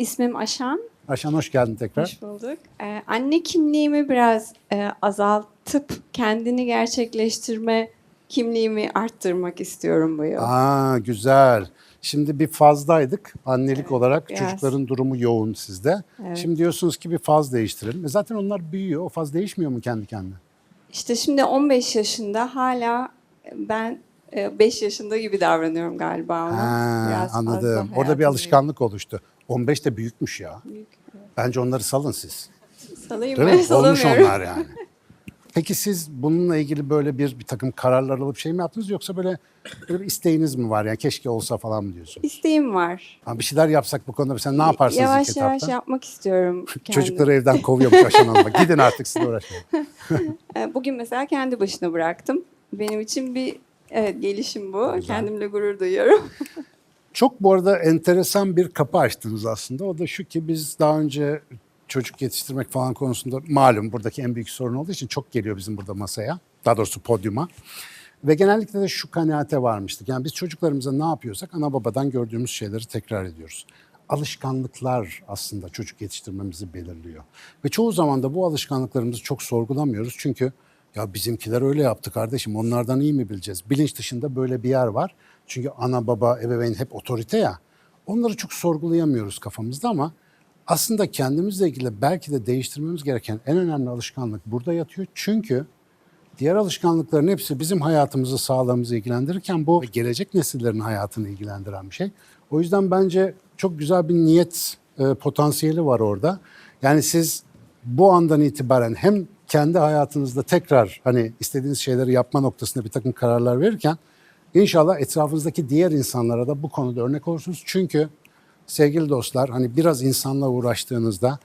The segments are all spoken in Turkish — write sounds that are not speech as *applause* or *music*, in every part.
ismim Aşan. Ayşen hoş geldin tekrar. Hoş bulduk. Ee, anne kimliğimi biraz e, azaltıp kendini gerçekleştirme kimliğimi arttırmak istiyorum bu yıl. Aa güzel. Şimdi bir fazdaydık annelik olarak. biraz. Çocukların durumu yoğun sizde. Evet. Şimdi diyorsunuz ki bir faz değiştirelim. E zaten onlar büyüyor. O faz değişmiyor mu kendi kendine? İşte şimdi 15 yaşında hala ben 5 yaşında gibi davranıyorum galiba ona. Ha, Biraz anladım. Orada bir alışkanlık oluştu. 15 de büyükmüş ya. büyük. Bence onları salın siz. Salayım Değil ben mi? Olmuş onlar yani. *laughs* Peki siz bununla ilgili böyle bir, bir takım kararlar alıp şey mi yaptınız yoksa böyle, böyle bir isteğiniz mi var? Yani keşke olsa falan mı diyorsun? İsteğim var. Ha, bir şeyler yapsak bu konuda sen ne yaparsınız Yavaş ilk yavaş etapta? yapmak istiyorum. *laughs* kendim. Çocukları evden kovuyormuş Aşan Hanım'a. *laughs* Gidin artık siz uğraşmayın. Ee, Bugün mesela kendi başına bıraktım. Benim için bir evet, gelişim bu. Güzel. Kendimle gurur duyuyorum. Çok bu arada enteresan bir kapı açtınız aslında. O da şu ki biz daha önce çocuk yetiştirmek falan konusunda malum buradaki en büyük sorun olduğu için çok geliyor bizim burada masaya. Daha doğrusu podyuma. Ve genellikle de şu kanaate varmıştık. Yani biz çocuklarımıza ne yapıyorsak ana babadan gördüğümüz şeyleri tekrar ediyoruz. Alışkanlıklar aslında çocuk yetiştirmemizi belirliyor. Ve çoğu zaman da bu alışkanlıklarımızı çok sorgulamıyoruz. Çünkü ya bizimkiler öyle yaptı kardeşim onlardan iyi mi bileceğiz? Bilinç dışında böyle bir yer var. Çünkü ana baba ebeveyn hep otorite ya. Onları çok sorgulayamıyoruz kafamızda ama aslında kendimizle ilgili belki de değiştirmemiz gereken en önemli alışkanlık burada yatıyor. Çünkü diğer alışkanlıkların hepsi bizim hayatımızı, sağlığımızı ilgilendirirken bu gelecek nesillerin hayatını ilgilendiren bir şey. O yüzden bence çok güzel bir niyet e, potansiyeli var orada. Yani siz bu andan itibaren hem kendi hayatınızda tekrar hani istediğiniz şeyleri yapma noktasında bir takım kararlar verirken inşallah etrafınızdaki diğer insanlara da bu konuda örnek olursunuz. Çünkü sevgili dostlar hani biraz insanla uğraştığınızda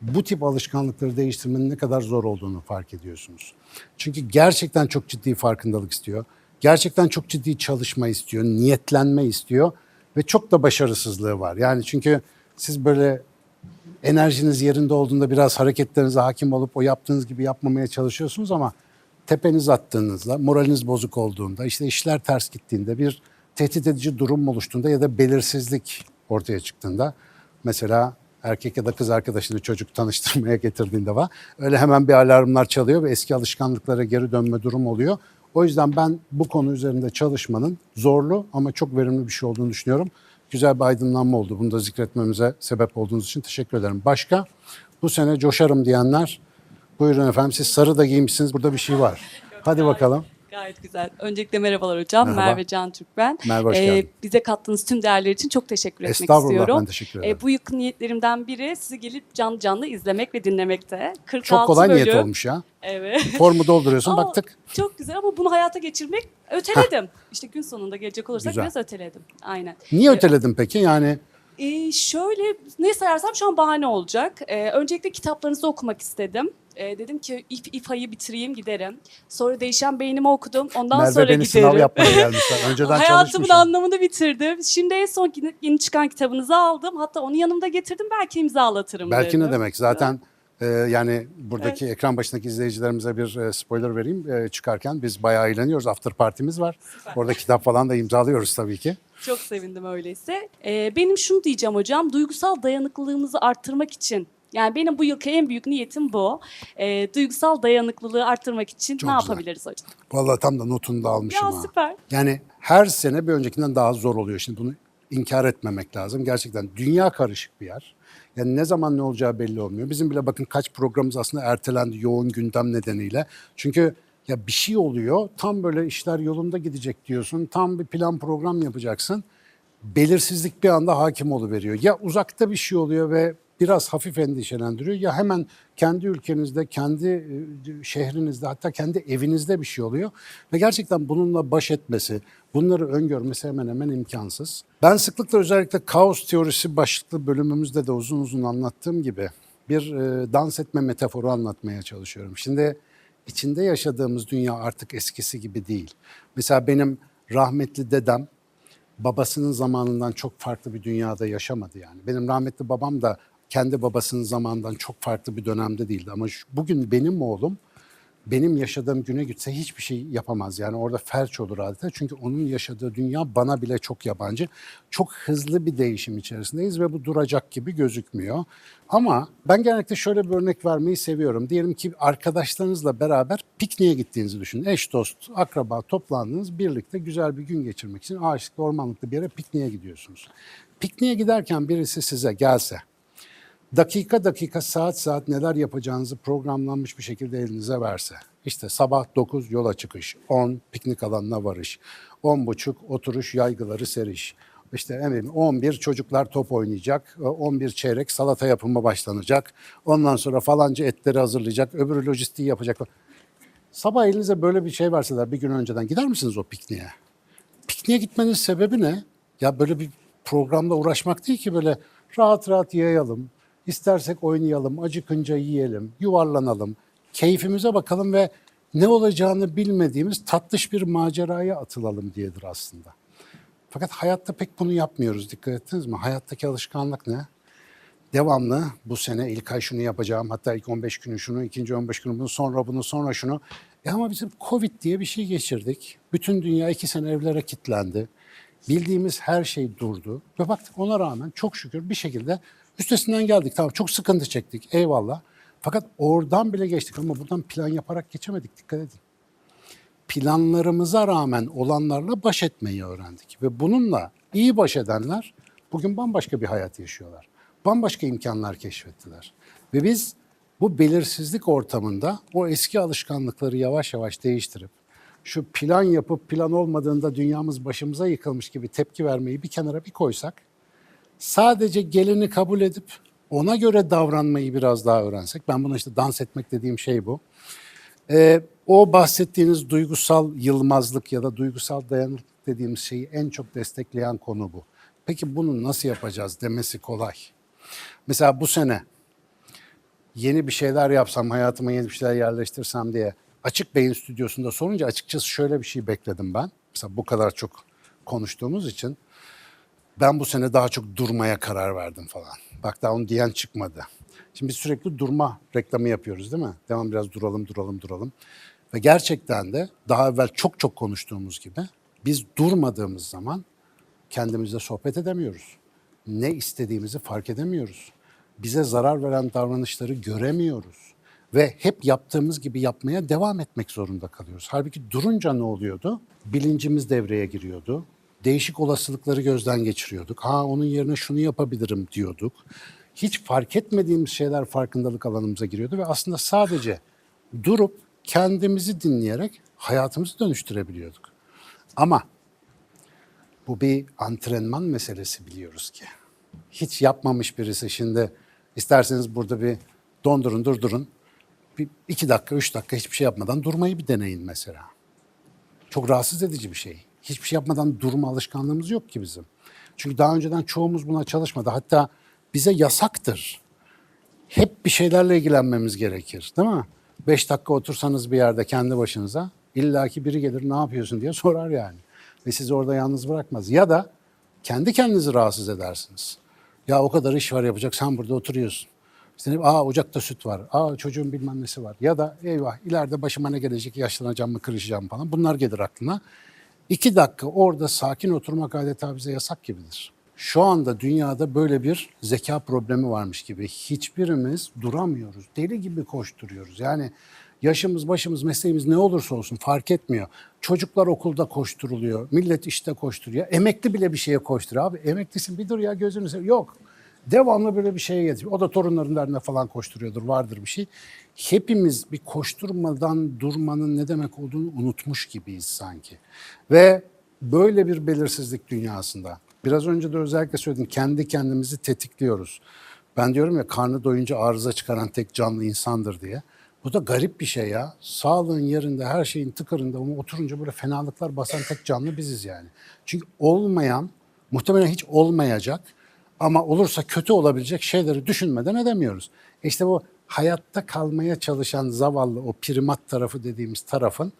bu tip alışkanlıkları değiştirmenin ne kadar zor olduğunu fark ediyorsunuz. Çünkü gerçekten çok ciddi farkındalık istiyor. Gerçekten çok ciddi çalışma istiyor, niyetlenme istiyor ve çok da başarısızlığı var. Yani çünkü siz böyle enerjiniz yerinde olduğunda biraz hareketlerinize hakim olup o yaptığınız gibi yapmamaya çalışıyorsunuz ama tepeniz attığınızda, moraliniz bozuk olduğunda, işte işler ters gittiğinde, bir tehdit edici durum oluştuğunda ya da belirsizlik ortaya çıktığında mesela erkek ya da kız arkadaşını çocuk tanıştırmaya getirdiğinde var. Öyle hemen bir alarmlar çalıyor ve eski alışkanlıklara geri dönme durum oluyor. O yüzden ben bu konu üzerinde çalışmanın zorlu ama çok verimli bir şey olduğunu düşünüyorum. Güzel bir aydınlanma oldu. Bunu da zikretmemize sebep olduğunuz için teşekkür ederim. Başka bu sene coşarım diyenler buyurun efendim siz sarı da giymişsiniz burada bir şey var. Hadi bakalım. Gayet güzel. Öncelikle merhabalar hocam. Merhaba. Merve Can Türk ben. Merve, hoş Ee, geldin. bize kattığınız tüm değerler için çok teşekkür etmek Estağfurullah, istiyorum. ben teşekkür ederim. Ee, bu yakın niyetlerimden biri sizi gelip canlı canlı izlemek ve dinlemekte. 46 Çok kolay bölüm. niyet olmuş ya. Evet. Formu dolduruyorsun *laughs* Ama baktık. Çok güzel ama bunu hayata geçirmek öteledim. işte gün sonunda gelecek olursak Güzel. biraz öteledim. Aynen. Niye Ee, öteledin peki? Yani Ee, şöyle ne sayarsam şu an bahane olacak. Ee, öncelikle kitaplarınızı okumak istedim. Ee, dedim ki İF, İFA'yı bitireyim giderim. Sonra Değişen Beynimi okudum. Ondan Merve sonra beni giderim. sınav yapmaya *laughs* gelmişler. Önceden Hayatımın anlamını bitirdim. Şimdi en son yeni- çıkan kitabınızı aldım. Hatta onu yanımda getirdim. Belki imzalatırım Belki dedim. ne demek? Zaten e, yani buradaki ekran başındaki izleyicilerimize bir e, spoiler vereyim. E, çıkarken biz bayağı eğleniyoruz. After partimiz var. Orada kitap falan da imzalıyoruz tabii ki. Çok sevindim öyleyse. Ee, benim şunu diyeceğim hocam. Duygusal dayanıklılığımızı arttırmak için yani benim bu yılki en büyük niyetim bu. Ee, duygusal dayanıklılığı arttırmak için Çok ne güzel. yapabiliriz hocam? Vallahi tam da notunu da almışım Ya ha. süper. Yani her sene bir öncekinden daha zor oluyor. Şimdi bunu inkar etmemek lazım. Gerçekten dünya karışık bir yer. Yani ne zaman ne olacağı belli olmuyor. Bizim bile bakın kaç programımız aslında ertelendi yoğun gündem nedeniyle. Çünkü ya bir şey oluyor. Tam böyle işler yolunda gidecek diyorsun. Tam bir plan program yapacaksın. Belirsizlik bir anda hakim veriyor. Ya uzakta bir şey oluyor ve biraz hafif endişelendiriyor ya hemen kendi ülkenizde, kendi e, şehrinizde hatta kendi evinizde bir şey oluyor. Ve gerçekten bununla baş etmesi, bunları öngörmesi hemen hemen imkansız. Ben sıklıkla özellikle kaos teorisi başlıklı bölümümüzde de uzun uzun anlattığım gibi bir e, dans etme metaforu anlatmaya çalışıyorum. Şimdi içinde yaşadığımız dünya artık eskisi gibi değil. Mesela benim rahmetli dedem babasının zamanından çok farklı bir dünyada yaşamadı yani. Benim rahmetli babam da kendi babasının zamanından çok farklı bir dönemde değildi. Ama şu- bugün benim oğlum benim yaşadığım güne gitse hiçbir şey yapamaz. Yani orada felç olur adeta. Çünkü onun yaşadığı dünya bana bile çok yabancı. Çok hızlı bir değişim içerisindeyiz ve bu duracak gibi gözükmüyor. Ama ben genellikle şöyle bir örnek vermeyi seviyorum. Diyelim ki arkadaşlarınızla beraber pikniğe gittiğinizi düşünün. Eş, dost, akraba toplandınız. Birlikte güzel bir gün geçirmek için ağaçlıklı, ormanlıklı bir yere pikniğe gidiyorsunuz. Pikniğe giderken birisi size gelse, dakika dakika saat saat neler yapacağınızı programlanmış bir şekilde elinize verse. İşte sabah 9 yola çıkış, 10 piknik alanına varış, 10 buçuk oturuş yaygıları seriş. İşte eminim 11 çocuklar top oynayacak, 11 çeyrek salata yapımı başlanacak. Ondan sonra falanca etleri hazırlayacak, öbürü lojistiği yapacak. Sabah elinize böyle bir şey verseler bir gün önceden gider misiniz o pikniğe? Pikniğe gitmenin sebebi ne? Ya böyle bir programla uğraşmak değil ki böyle rahat rahat yayalım. İstersek oynayalım, acıkınca yiyelim, yuvarlanalım, keyfimize bakalım ve ne olacağını bilmediğimiz tatlış bir maceraya atılalım diyedir aslında. Fakat hayatta pek bunu yapmıyoruz. Dikkat ettiniz mi? Hayattaki alışkanlık ne? devamlı bu sene ilk ay şunu yapacağım. Hatta ilk 15 günü şunu, ikinci 15 günü bunu, sonra bunu, sonra şunu. E ama bizim Covid diye bir şey geçirdik. Bütün dünya iki sene evlere kilitlendi. Bildiğimiz her şey durdu. Ve baktık ona rağmen çok şükür bir şekilde üstesinden geldik. Tamam çok sıkıntı çektik eyvallah. Fakat oradan bile geçtik ama buradan plan yaparak geçemedik dikkat edin planlarımıza rağmen olanlarla baş etmeyi öğrendik. Ve bununla iyi baş edenler bugün bambaşka bir hayat yaşıyorlar. Bambaşka imkanlar keşfettiler. Ve biz bu belirsizlik ortamında o eski alışkanlıkları yavaş yavaş değiştirip şu plan yapıp plan olmadığında dünyamız başımıza yıkılmış gibi tepki vermeyi bir kenara bir koysak sadece geleni kabul edip ona göre davranmayı biraz daha öğrensek. Ben buna işte dans etmek dediğim şey bu. Ee, o bahsettiğiniz duygusal yılmazlık ya da duygusal dayanıklık dediğimiz şeyi en çok destekleyen konu bu. Peki bunu nasıl yapacağız demesi kolay. Mesela bu sene yeni bir şeyler yapsam, hayatıma yeni bir şeyler yerleştirsem diye Açık Bey'in stüdyosunda sorunca açıkçası şöyle bir şey bekledim ben. Mesela bu kadar çok konuştuğumuz için ben bu sene daha çok durmaya karar verdim falan. Bak daha onu diyen çıkmadı. Şimdi biz sürekli durma reklamı yapıyoruz değil mi? Devam biraz duralım, duralım, duralım. Ve gerçekten de daha evvel çok çok konuştuğumuz gibi biz durmadığımız zaman kendimizle sohbet edemiyoruz. Ne istediğimizi fark edemiyoruz. Bize zarar veren davranışları göremiyoruz. Ve hep yaptığımız gibi yapmaya devam etmek zorunda kalıyoruz. Halbuki durunca ne oluyordu? Bilincimiz devreye giriyordu. Değişik olasılıkları gözden geçiriyorduk. Ha onun yerine şunu yapabilirim diyorduk. Hiç fark etmediğimiz şeyler farkındalık alanımıza giriyordu ve aslında sadece durup kendimizi dinleyerek hayatımızı dönüştürebiliyorduk. Ama bu bir antrenman meselesi biliyoruz ki. Hiç yapmamış birisi şimdi isterseniz burada bir dondurun durdurun. Bir iki dakika, üç dakika hiçbir şey yapmadan durmayı bir deneyin mesela. Çok rahatsız edici bir şey. Hiçbir şey yapmadan durma alışkanlığımız yok ki bizim. Çünkü daha önceden çoğumuz buna çalışmadı. Hatta bize yasaktır. Hep bir şeylerle ilgilenmemiz gerekir değil mi? Beş dakika otursanız bir yerde kendi başınıza illaki biri gelir ne yapıyorsun diye sorar yani. Ve sizi orada yalnız bırakmaz. Ya da kendi kendinizi rahatsız edersiniz. Ya o kadar iş var yapacak sen burada oturuyorsun. İşte aa ocakta süt var. Aa çocuğun bilmem nesi var. Ya da eyvah ileride başıma ne gelecek yaşlanacağım mı kırışacağım falan. Bunlar gelir aklına. İki dakika orada sakin oturmak adeta bize yasak gibidir. Şu anda dünyada böyle bir zeka problemi varmış gibi. Hiçbirimiz duramıyoruz. Deli gibi koşturuyoruz. Yani yaşımız, başımız, mesleğimiz ne olursa olsun fark etmiyor. Çocuklar okulda koşturuluyor. Millet işte koşturuyor. Emekli bile bir şeye koşturuyor. Abi emeklisin bir dur ya gözünü seveyim. Yok. Devamlı böyle bir şeye getiriyor. O da torunların derdine falan koşturuyordur. Vardır bir şey. Hepimiz bir koşturmadan durmanın ne demek olduğunu unutmuş gibiyiz sanki. Ve böyle bir belirsizlik dünyasında. Biraz önce de özellikle söyledim. Kendi kendimizi tetikliyoruz. Ben diyorum ya karnı doyunca arıza çıkaran tek canlı insandır diye. Bu da garip bir şey ya. Sağlığın yerinde, her şeyin tıkırında ama oturunca böyle fenalıklar basan tek canlı biziz yani. Çünkü olmayan, muhtemelen hiç olmayacak ama olursa kötü olabilecek şeyleri düşünmeden edemiyoruz. E İşte bu hayatta kalmaya çalışan zavallı o primat tarafı dediğimiz tarafın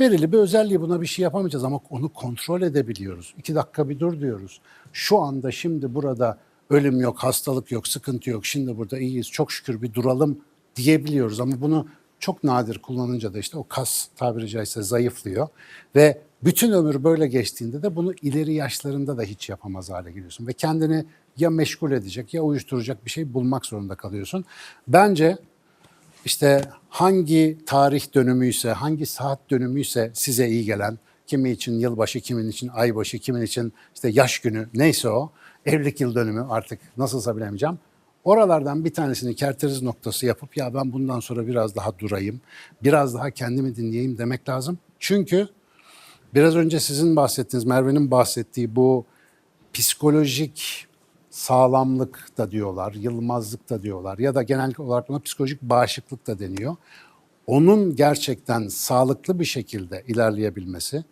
verili bir özelliği buna bir şey yapamayacağız ama onu kontrol edebiliyoruz. İki dakika bir dur diyoruz. Şu anda şimdi burada ölüm yok, hastalık yok, sıkıntı yok. Şimdi burada iyiyiz çok şükür bir duralım diyebiliyoruz ama bunu Çok nadir kullanınca da işte o kas tabiri caizse zayıflıyor. Ve bütün ömür böyle geçtiğinde de bunu ileri yaşlarında da hiç yapamaz hale geliyorsun. Ve kendini ya meşgul edecek ya uyuşturacak bir şey bulmak zorunda kalıyorsun. Bence işte hangi tarih dönümüyse, hangi saat dönümüyse size iyi gelen, kimi için yılbaşı, kimin için aybaşı, kimin için işte yaş günü neyse o, evlilik yıl dönümü artık nasılsa bilemeyeceğim. Oralardan bir tanesini kerteriz noktası yapıp ya ben bundan sonra biraz daha durayım, biraz daha kendimi dinleyeyim demek lazım. Çünkü biraz önce sizin bahsettiğiniz, Merve'nin bahsettiği bu psikolojik sağlamlık da diyorlar, yılmazlık da diyorlar ya da genel olarak buna psikolojik bağışıklık da deniyor. Onun gerçekten sağlıklı bir şekilde ilerleyebilmesi,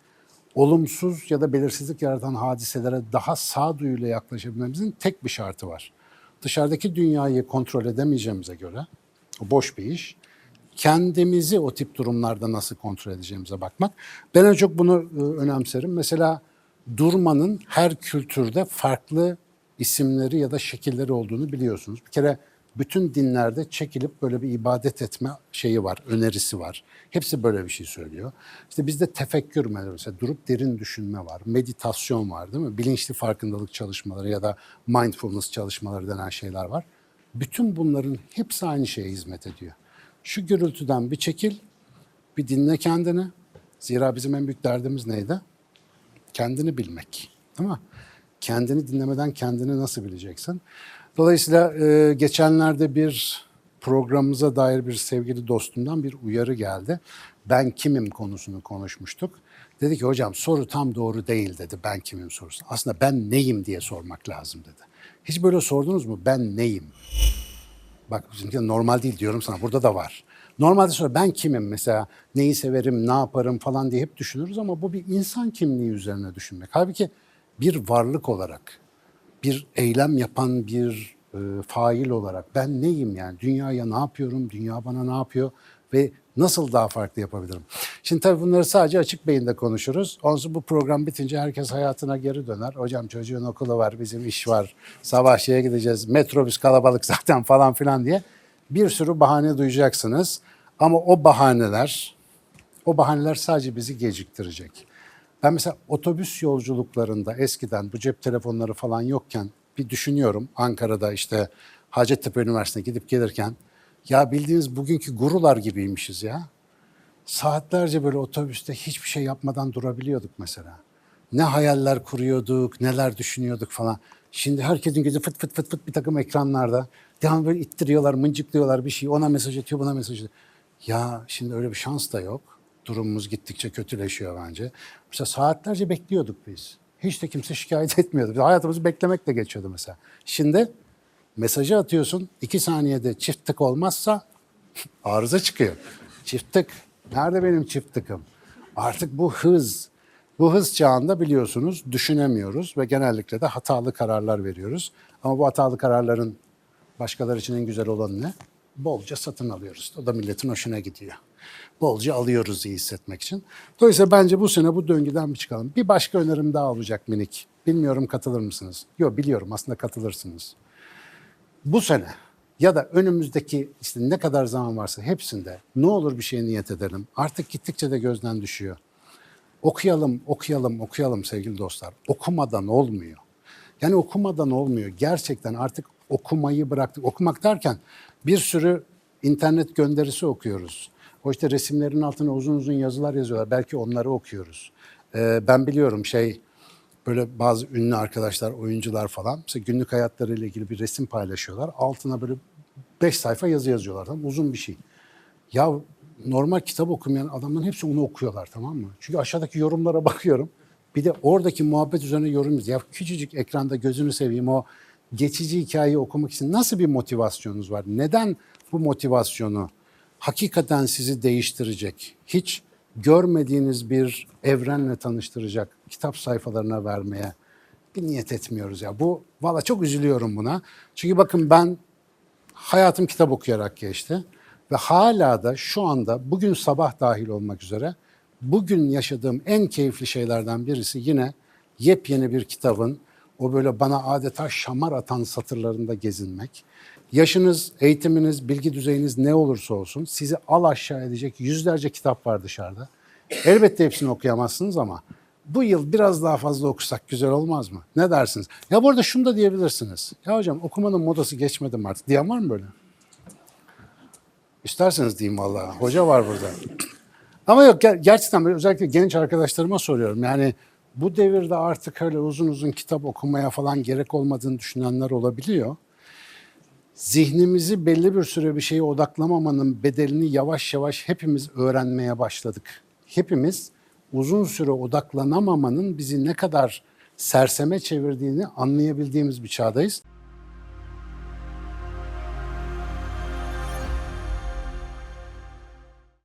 olumsuz ya da belirsizlik yaratan hadiselere daha sağduyuyla yaklaşabilmemizin tek bir şartı var. Dışarıdaki dünyayı kontrol edemeyeceğimize göre, o boş bir iş, kendimizi o tip durumlarda nasıl kontrol edeceğimize bakmak. Ben en çok bunu e, önemserim. Mesela durmanın her kültürde farklı isimleri ya da şekilleri olduğunu biliyorsunuz. Bir kere bütün dinlerde çekilip böyle bir ibadet etme şeyi var, önerisi var. Hepsi böyle bir şey söylüyor. İşte bizde tefekkür mesela durup derin düşünme var, meditasyon var değil mi? Bilinçli farkındalık çalışmaları ya da mindfulness çalışmaları denen şeyler var. Bütün bunların hepsi aynı şeye hizmet ediyor. Şu gürültüden bir çekil, bir dinle kendini. Zira bizim en büyük derdimiz neydi? Kendini bilmek. Mi? Kendini dinlemeden kendini nasıl bileceksin? Dolayısıyla e, geçenlerde bir programımıza dair bir sevgili dostumdan bir uyarı geldi. Ben kimim konusunu konuşmuştuk. Dedi ki hocam soru tam doğru değil dedi ben kimim sorusu. Aslında ben neyim diye sormak lazım dedi. Hiç böyle sordunuz mu ben neyim? Bak bizimki normal değil diyorum sana burada da var. Normalde sonra ben kimim mesela neyi severim ne yaparım falan diye hep düşünürüz ama bu bir insan kimliği üzerine düşünmek. Halbuki bir varlık olarak bir eylem yapan bir e, fail olarak ben neyim yani dünyaya ne yapıyorum dünya bana ne yapıyor ve nasıl daha farklı yapabilirim? Şimdi tabii bunları sadece açık beyinde konuşuruz. Onsuz bu program bitince herkes hayatına geri döner. Hocam çocuğun okulu var, bizim iş var, sabah şeye gideceğiz, metrobüs kalabalık *laughs* zaten falan filan diye bir sürü bahane duyacaksınız. Ama o bahaneler, o bahaneler sadece bizi geciktirecek. Ben mesela otobüs yolculuklarında eskiden bu cep telefonları falan yokken bir düşünüyorum Ankara'da işte Hacettepe Üniversitesi'ne gidip gelirken ya bildiğiniz bugünkü gurular gibiymişiz ya. Saatlerce böyle otobüste hiçbir şey yapmadan durabiliyorduk mesela. Ne hayaller kuruyorduk, neler düşünüyorduk falan. Şimdi herkesin gözü fıt fıt fıt fıt bir takım ekranlarda. Devamlı böyle ittiriyorlar, mıncıklıyorlar bir şey. Ona mesaj atıyor, buna mesaj atıyor. Ya şimdi öyle bir şans da yok. Durumumuz gittikçe kötüleşiyor bence. Mesela saatlerce bekliyorduk biz. Hiç de kimse şikayet *laughs* etmiyordu. Hayatımızı beklemekle geçiyordu mesela. Şimdi mesajı atıyorsun, iki saniyede çift tık olmazsa *laughs* arıza çıkıyor. Çift tık. Nerede benim çift tıkım? Artık bu hız, bu hız çağında biliyorsunuz düşünemiyoruz ve genellikle de hatalı kararlar veriyoruz. Ama bu hatalı kararların başkaları için en güzel olanı ne? Bolca satın alıyoruz. O da milletin hoşuna gidiyor. Bolca alıyoruz iyi hissetmek için. Dolayısıyla bence bu sene bu döngüden bir çıkalım. Bir başka önerim daha olacak minik. Bilmiyorum katılır mısınız? Yok biliyorum aslında katılırsınız. Bu sene ya da önümüzdeki işte ne kadar zaman varsa hepsinde ne olur bir şeye niyet edelim. Artık gittikçe de gözden düşüyor. Okuyalım, okuyalım, okuyalım sevgili dostlar. Okumadan olmuyor. Yani okumadan olmuyor. Gerçekten artık okumayı bıraktık. Okumak derken bir sürü internet gönderisi okuyoruz. O işte resimlerin altına uzun uzun yazılar yazıyorlar. Belki onları okuyoruz. Ee, ben biliyorum şey böyle bazı ünlü arkadaşlar, oyuncular falan mesela günlük hayatlarıyla ilgili bir resim paylaşıyorlar. Altına böyle beş sayfa yazı yazıyorlar. Tamam? Uzun bir şey. Ya normal kitap okumayan adamların hepsi onu okuyorlar tamam mı? Çünkü aşağıdaki yorumlara *laughs* bakıyorum. Bir de oradaki muhabbet üzerine yorum. Ya küçücük ekranda gözünü seveyim o geçici hikayeyi okumak için nasıl bir motivasyonunuz var? Neden bu motivasyonu hakikaten sizi değiştirecek, hiç görmediğiniz bir evrenle tanıştıracak kitap sayfalarına vermeye bir niyet etmiyoruz ya. Bu valla çok üzülüyorum buna. Çünkü bakın ben hayatım kitap okuyarak geçti. Ve hala da şu anda bugün sabah dahil olmak üzere bugün yaşadığım en keyifli şeylerden birisi yine yepyeni bir kitabın o böyle bana adeta şamar atan satırlarında gezinmek. Yaşınız, eğitiminiz, bilgi düzeyiniz ne olursa olsun sizi al aşağı edecek yüzlerce kitap var dışarıda. Elbette hepsini okuyamazsınız ama bu yıl biraz daha fazla okusak güzel olmaz mı? Ne dersiniz? Ya bu arada şunu da diyebilirsiniz. Ya hocam okumanın modası geçmedi mi artık? Diyen var mı böyle? İsterseniz diyeyim vallahi. Hoca var burada. *clears throat* Ama yok ger- gerçekten böyle özellikle genç arkadaşlarıma soruyorum. Yani bu devirde artık öyle uzun uzun kitap okumaya falan gerek olmadığını düşünenler olabiliyor. Zihnimizi belli bir süre bir şeye odaklamamanın bedelini yavaş yavaş hepimiz öğrenmeye başladık. Hepimiz uzun süre odaklanamamanın bizi ne kadar serseme çevirdiğini anlayabildiğimiz bir çağdayız.